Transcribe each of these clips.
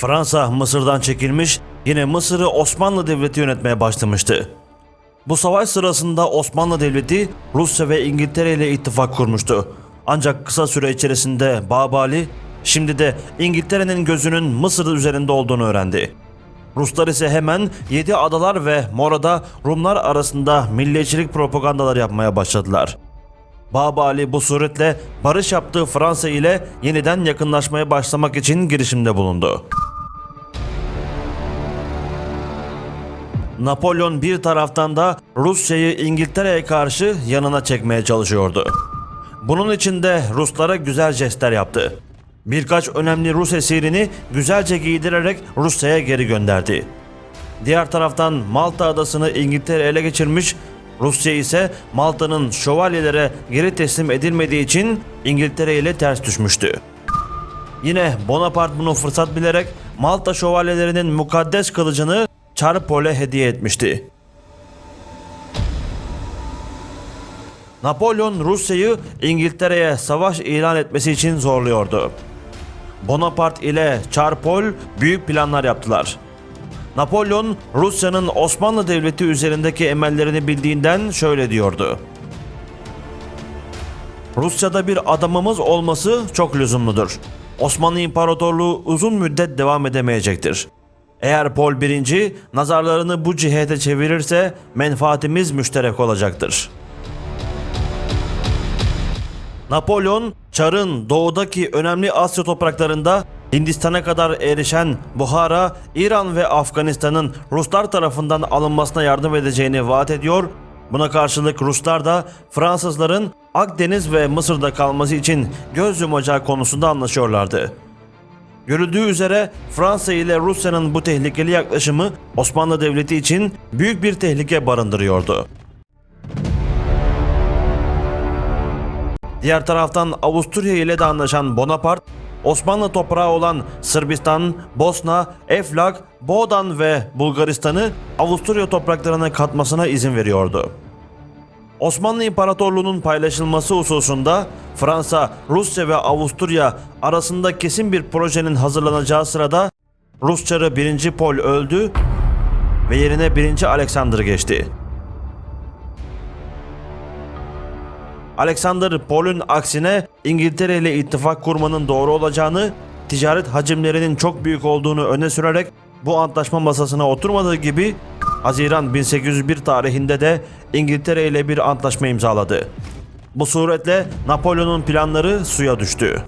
Fransa Mısır'dan çekilmiş, yine Mısır'ı Osmanlı Devleti yönetmeye başlamıştı. Bu savaş sırasında Osmanlı Devleti Rusya ve İngiltere ile ittifak kurmuştu. Ancak kısa süre içerisinde Babali şimdi de İngiltere'nin gözünün Mısır üzerinde olduğunu öğrendi. Ruslar ise hemen Yedi Adalar ve Mora'da Rumlar arasında milliyetçilik propagandaları yapmaya başladılar. Babali bu suretle barış yaptığı Fransa ile yeniden yakınlaşmaya başlamak için girişimde bulundu. Napolyon bir taraftan da Rusya'yı İngiltere'ye karşı yanına çekmeye çalışıyordu. Bunun için de Ruslara güzel jestler yaptı. Birkaç önemli Rus esirini güzelce giydirerek Rusya'ya geri gönderdi. Diğer taraftan Malta adasını İngiltere ele geçirmiş, Rusya ise Malta'nın şövalyelere geri teslim edilmediği için İngiltere ile ters düşmüştü. Yine Bonaparte bunu fırsat bilerek Malta şövalyelerinin mukaddes kılıcını Charpol'e hediye etmişti. Napolyon Rusya'yı İngiltere'ye savaş ilan etmesi için zorluyordu. Bonaparte ile Charpol büyük planlar yaptılar. Napolyon Rusya'nın Osmanlı Devleti üzerindeki emellerini bildiğinden şöyle diyordu. Rusya'da bir adamımız olması çok lüzumludur. Osmanlı İmparatorluğu uzun müddet devam edemeyecektir. Eğer Pol I nazarlarını bu cihete çevirirse menfaatimiz müşterek olacaktır. Napolyon, Çar'ın doğudaki önemli Asya topraklarında Hindistan'a kadar erişen Buhara, İran ve Afganistan'ın Ruslar tarafından alınmasına yardım edeceğini vaat ediyor. Buna karşılık Ruslar da Fransızların Akdeniz ve Mısır'da kalması için göz yumacağı konusunda anlaşıyorlardı. Görüldüğü üzere Fransa ile Rusya'nın bu tehlikeli yaklaşımı Osmanlı Devleti için büyük bir tehlike barındırıyordu. Diğer taraftan Avusturya ile de anlaşan Bonaparte, Osmanlı toprağı olan Sırbistan, Bosna, Eflak, Boğdan ve Bulgaristan'ı Avusturya topraklarına katmasına izin veriyordu. Osmanlı İmparatorluğu'nun paylaşılması hususunda Fransa, Rusya ve Avusturya arasında kesin bir projenin hazırlanacağı sırada Rus Çarı 1. Pol öldü ve yerine 1. Alexander geçti. Alexander Paul'un aksine İngiltere ile ittifak kurmanın doğru olacağını, ticaret hacimlerinin çok büyük olduğunu öne sürerek bu antlaşma masasına oturmadığı gibi Haziran 1801 tarihinde de İngiltere ile bir antlaşma imzaladı. Bu suretle Napolyon'un planları suya düştü.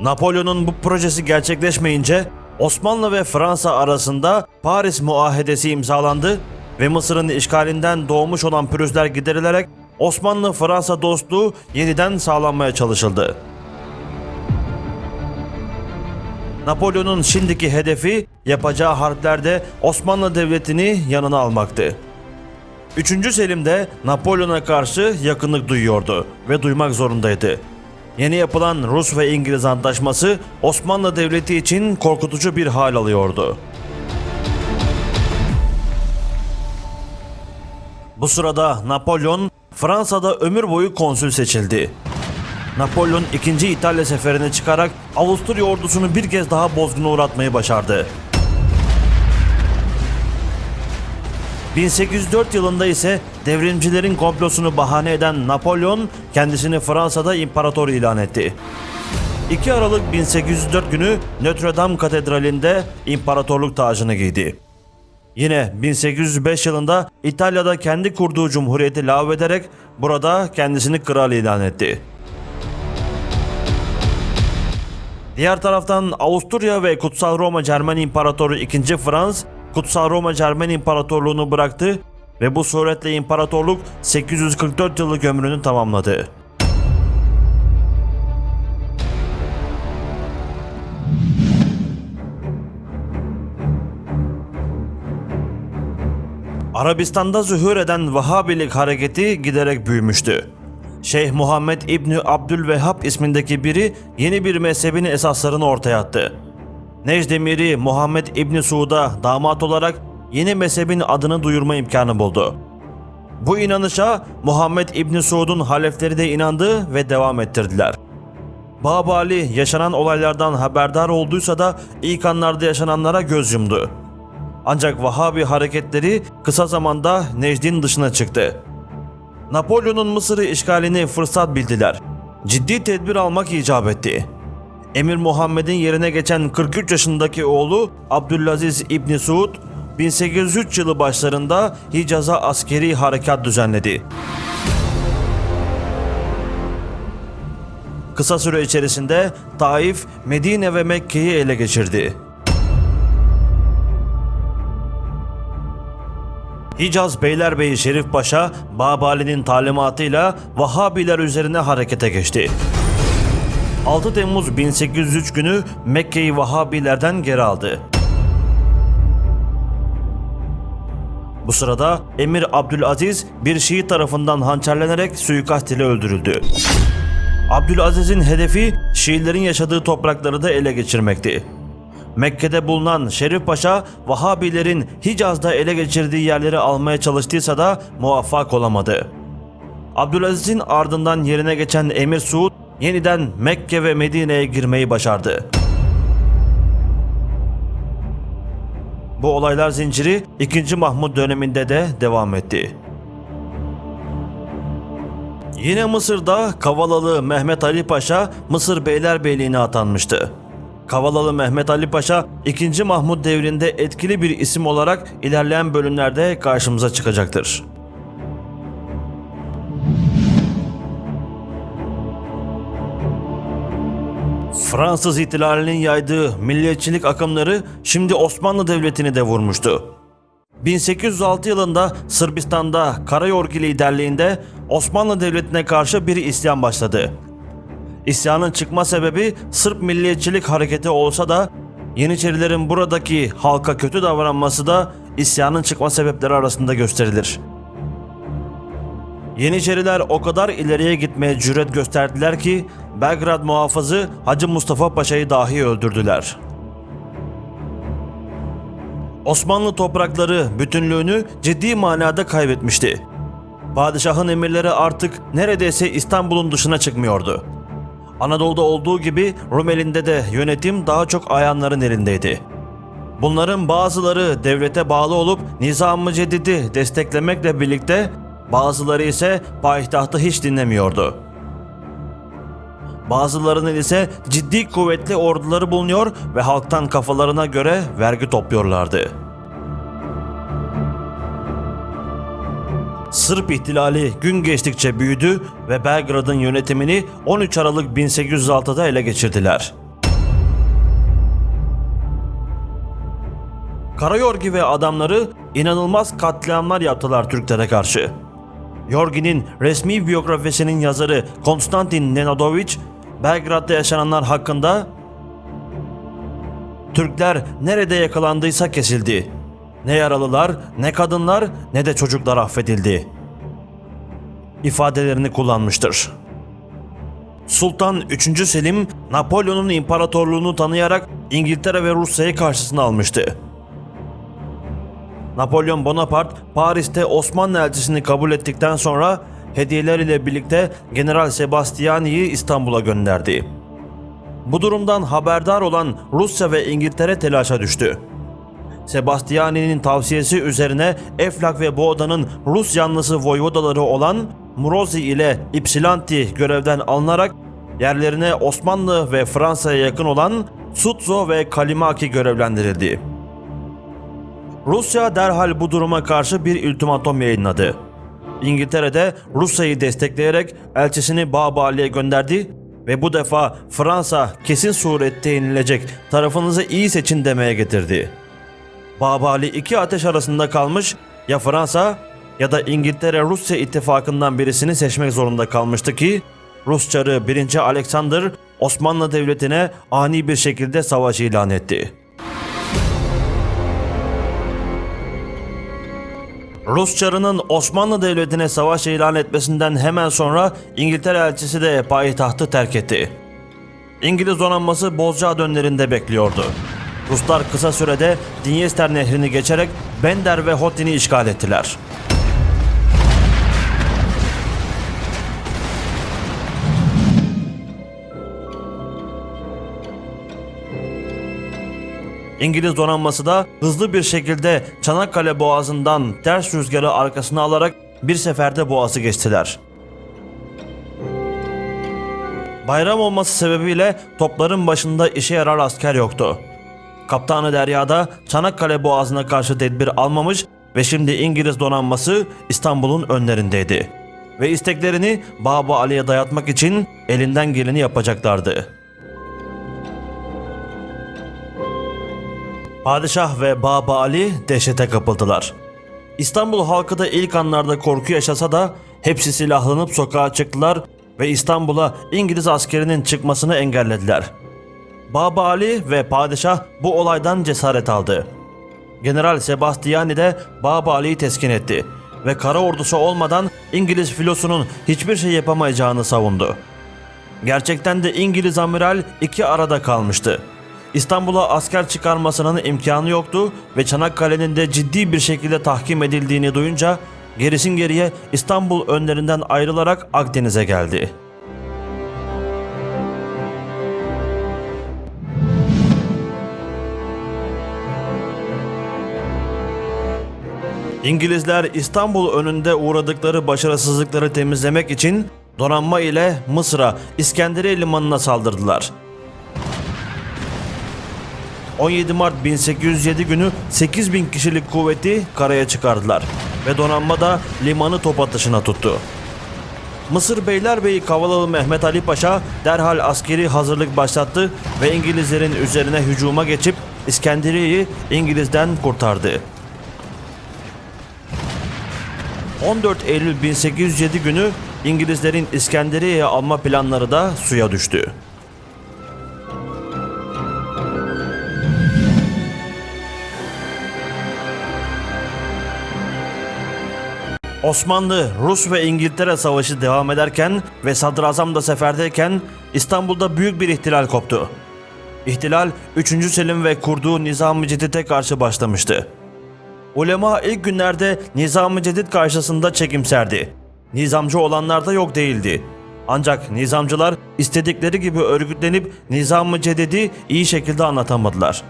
Napolyon'un bu projesi gerçekleşmeyince Osmanlı ve Fransa arasında Paris Muahedesi imzalandı ve Mısır'ın işgalinden doğmuş olan pürüzler giderilerek Osmanlı-Fransa dostluğu yeniden sağlanmaya çalışıldı. Napolyon'un şimdiki hedefi yapacağı harplerde Osmanlı Devleti'ni yanına almaktı. 3. Selim de Napolyon'a karşı yakınlık duyuyordu ve duymak zorundaydı. Yeni yapılan Rus ve İngiliz antlaşması Osmanlı Devleti için korkutucu bir hal alıyordu. Bu sırada Napolyon Fransa'da ömür boyu konsül seçildi. Napolyon 2. İtalya seferine çıkarak Avusturya ordusunu bir kez daha bozguna uğratmayı başardı. 1804 yılında ise devrimcilerin komplosunu bahane eden Napolyon kendisini Fransa'da imparator ilan etti. 2 Aralık 1804 günü Notre Dame Katedrali'nde imparatorluk tacını giydi. Yine 1805 yılında İtalya'da kendi kurduğu cumhuriyeti lağvederek burada kendisini kral ilan etti. Diğer taraftan Avusturya ve Kutsal Roma Cermen İmparatoru 2. Frans, Kutsal Roma Cermen İmparatorluğunu bıraktı ve bu suretle imparatorluk 844 yıllık ömrünü tamamladı. Arabistan'da zuhur eden Vahabilik hareketi giderek büyümüştü. Şeyh Muhammed İbni Abdülvehhab ismindeki biri yeni bir mezhebin esaslarını ortaya attı. Necdemiri Muhammed İbni Suud'a damat olarak yeni mezhebin adını duyurma imkanı buldu. Bu inanışa Muhammed İbni Suud'un halefleri de inandı ve devam ettirdiler. Babali yaşanan olaylardan haberdar olduysa da ilk anlarda yaşananlara göz yumdu. Ancak Vahabi hareketleri kısa zamanda Necd'in dışına çıktı. Napolyon'un Mısır'ı işgalini fırsat bildiler. Ciddi tedbir almak icap etti. Emir Muhammed'in yerine geçen 43 yaşındaki oğlu Abdülaziz İbni Suud 1803 yılı başlarında Hicaz'a askeri harekat düzenledi. Kısa süre içerisinde Taif, Medine ve Mekke'yi ele geçirdi. Hicaz Beylerbeyi Şerif Paşa, Babali'nin talimatıyla Vahabiler üzerine harekete geçti. 6 Temmuz 1803 günü Mekke'yi Vahabilerden geri aldı. Bu sırada Emir Abdülaziz bir Şii tarafından hançerlenerek suikast ile öldürüldü. Abdülaziz'in hedefi Şiilerin yaşadığı toprakları da ele geçirmekti. Mekke'de bulunan Şerif Paşa, Vahabilerin Hicaz'da ele geçirdiği yerleri almaya çalıştıysa da muvaffak olamadı. Abdülaziz'in ardından yerine geçen Emir Suud, yeniden Mekke ve Medine'ye girmeyi başardı. Bu olaylar zinciri 2. Mahmud döneminde de devam etti. Yine Mısır'da Kavalalı Mehmet Ali Paşa Mısır Beylerbeyliğine atanmıştı. Kavalalı Mehmet Ali Paşa 2. Mahmud devrinde etkili bir isim olarak ilerleyen bölümlerde karşımıza çıkacaktır. Fransız ihtilalinin yaydığı milliyetçilik akımları şimdi Osmanlı Devleti'ni de vurmuştu. 1806 yılında Sırbistan'da Karayorgi liderliğinde Osmanlı Devleti'ne karşı bir isyan başladı. İsyanın çıkma sebebi Sırp milliyetçilik hareketi olsa da Yeniçerilerin buradaki halka kötü davranması da isyanın çıkma sebepleri arasında gösterilir. Yeniçeriler o kadar ileriye gitmeye cüret gösterdiler ki Belgrad muhafızı Hacı Mustafa Paşa'yı dahi öldürdüler. Osmanlı toprakları bütünlüğünü ciddi manada kaybetmişti. Padişahın emirleri artık neredeyse İstanbul'un dışına çıkmıyordu. Anadolu'da olduğu gibi Rumeli'nde de yönetim daha çok ayanların elindeydi. Bunların bazıları devlete bağlı olup Nizam-ı Cedid'i desteklemekle birlikte bazıları ise payitahtı hiç dinlemiyordu. Bazılarının ise ciddi kuvvetli orduları bulunuyor ve halktan kafalarına göre vergi topluyorlardı. Sırp ihtilali gün geçtikçe büyüdü ve Belgrad'ın yönetimini 13 Aralık 1806'da ele geçirdiler. Karayorgi ve adamları inanılmaz katliamlar yaptılar Türklere karşı. Yorgi'nin resmi biyografisinin yazarı Konstantin Nenadoviç, Belgrad'da yaşananlar hakkında Türkler nerede yakalandıysa kesildi. Ne yaralılar, ne kadınlar, ne de çocuklar affedildi. ifadelerini kullanmıştır. Sultan 3. Selim, Napolyon'un imparatorluğunu tanıyarak İngiltere ve Rusya'yı karşısına almıştı. Napolyon Bonaparte Paris'te Osmanlı elçisini kabul ettikten sonra hediyeler ile birlikte General Sebastiani'yi İstanbul'a gönderdi. Bu durumdan haberdar olan Rusya ve İngiltere telaşa düştü. Sebastiani'nin tavsiyesi üzerine Eflak ve Boğda'nın Rus yanlısı voyvodaları olan Murozi ile Ypsilanti görevden alınarak yerlerine Osmanlı ve Fransa'ya yakın olan Sutzo ve Kalimaki görevlendirildi. Rusya derhal bu duruma karşı bir ultimatom yayınladı. İngiltere'de Rusya'yı destekleyerek elçisini Babali'ye gönderdi ve bu defa Fransa kesin surette yenilecek tarafınızı iyi seçin demeye getirdi. Babali iki ateş arasında kalmış ya Fransa ya da İngiltere-Rusya ittifakından birisini seçmek zorunda kalmıştı ki Rus Çarı 1. Alexander Osmanlı Devleti'ne ani bir şekilde savaş ilan etti. Rus Çarı'nın Osmanlı Devleti'ne savaş ilan etmesinden hemen sonra İngiltere elçisi de payitahtı terk etti. İngiliz donanması Bozcaada önlerinde bekliyordu. Ruslar kısa sürede Dinyester nehrini geçerek Bender ve Hotin'i işgal ettiler. İngiliz donanması da hızlı bir şekilde Çanakkale Boğazı'ndan ters rüzgarı arkasına alarak bir seferde boğazı geçtiler. Bayram olması sebebiyle topların başında işe yarar asker yoktu. Kaptanı Derya'da Çanakkale Boğazı'na karşı tedbir almamış ve şimdi İngiliz donanması İstanbul'un önlerindeydi. Ve isteklerini Baba Ali'ye dayatmak için elinden geleni yapacaklardı. Padişah ve Baba Ali dehşete kapıldılar. İstanbul halkı da ilk anlarda korku yaşasa da hepsi silahlanıp sokağa çıktılar ve İstanbul'a İngiliz askerinin çıkmasını engellediler. Baba Ali ve padişah bu olaydan cesaret aldı. General Sebastiani de Baba Ali'yi teskin etti ve kara ordusu olmadan İngiliz filosunun hiçbir şey yapamayacağını savundu. Gerçekten de İngiliz amiral iki arada kalmıştı. İstanbul'a asker çıkarmasının imkanı yoktu ve Çanakkale'nin de ciddi bir şekilde tahkim edildiğini duyunca gerisin geriye İstanbul önlerinden ayrılarak Akdeniz'e geldi. İngilizler İstanbul önünde uğradıkları başarısızlıkları temizlemek için donanma ile Mısır'a İskenderiye limanına saldırdılar. 17 Mart 1807 günü 8000 kişilik kuvveti karaya çıkardılar ve donanma da limanı top atışına tuttu. Mısır Beylerbeyi Kavalalı Mehmet Ali Paşa derhal askeri hazırlık başlattı ve İngilizlerin üzerine hücuma geçip İskenderiye'yi İngiliz'den kurtardı. 14 Eylül 1807 günü İngilizlerin İskenderiye'ye alma planları da suya düştü. Osmanlı, Rus ve İngiltere savaşı devam ederken ve sadrazam da seferdeyken İstanbul'da büyük bir ihtilal koptu. İhtilal 3. Selim ve kurduğu Nizam-ı Cedid'e karşı başlamıştı. Ulema ilk günlerde Nizam-ı Cedid karşısında çekimserdi. Nizamcı olanlar da yok değildi. Ancak nizamcılar istedikleri gibi örgütlenip Nizam-ı Cedid'i iyi şekilde anlatamadılar.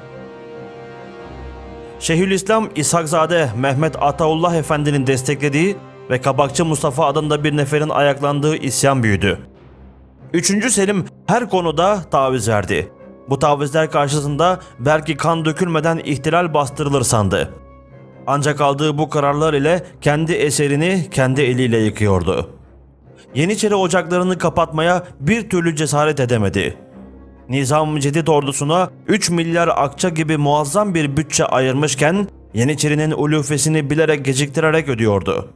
Şeyhülislam İshakzade Mehmet Ataullah Efendi'nin desteklediği ve Kabakçı Mustafa adında bir neferin ayaklandığı isyan büyüdü. 3. Selim her konuda taviz verdi. Bu tavizler karşısında belki kan dökülmeden ihtilal bastırılır sandı. Ancak aldığı bu kararlar ile kendi eserini kendi eliyle yıkıyordu. Yeniçeri ocaklarını kapatmaya bir türlü cesaret edemedi. Nizam-ı Cedid ordusuna 3 milyar akça gibi muazzam bir bütçe ayırmışken Yeniçeri'nin ulufesini bilerek geciktirerek ödüyordu.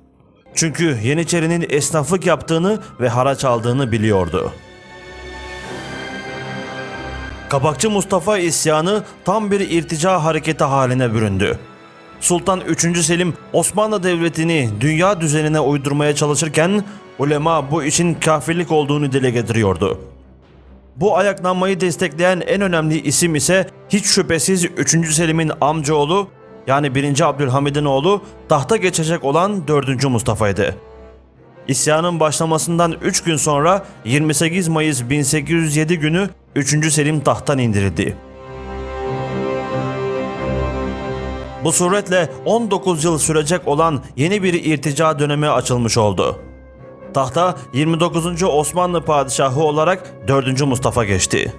Çünkü Yeniçeri'nin esnaflık yaptığını ve haraç aldığını biliyordu. Kabakçı Mustafa isyanı tam bir irtica hareketi haline büründü. Sultan 3. Selim Osmanlı Devleti'ni dünya düzenine uydurmaya çalışırken ulema bu işin kafirlik olduğunu dile getiriyordu. Bu ayaklanmayı destekleyen en önemli isim ise hiç şüphesiz 3. Selim'in amcaoğlu yani 1. Abdülhamid'in oğlu tahta geçecek olan 4. Mustafa'ydı. İsyanın başlamasından 3 gün sonra 28 Mayıs 1807 günü 3. Selim tahttan indirildi. Bu suretle 19 yıl sürecek olan yeni bir irtica dönemi açılmış oldu. Tahta 29. Osmanlı padişahı olarak 4. Mustafa geçti.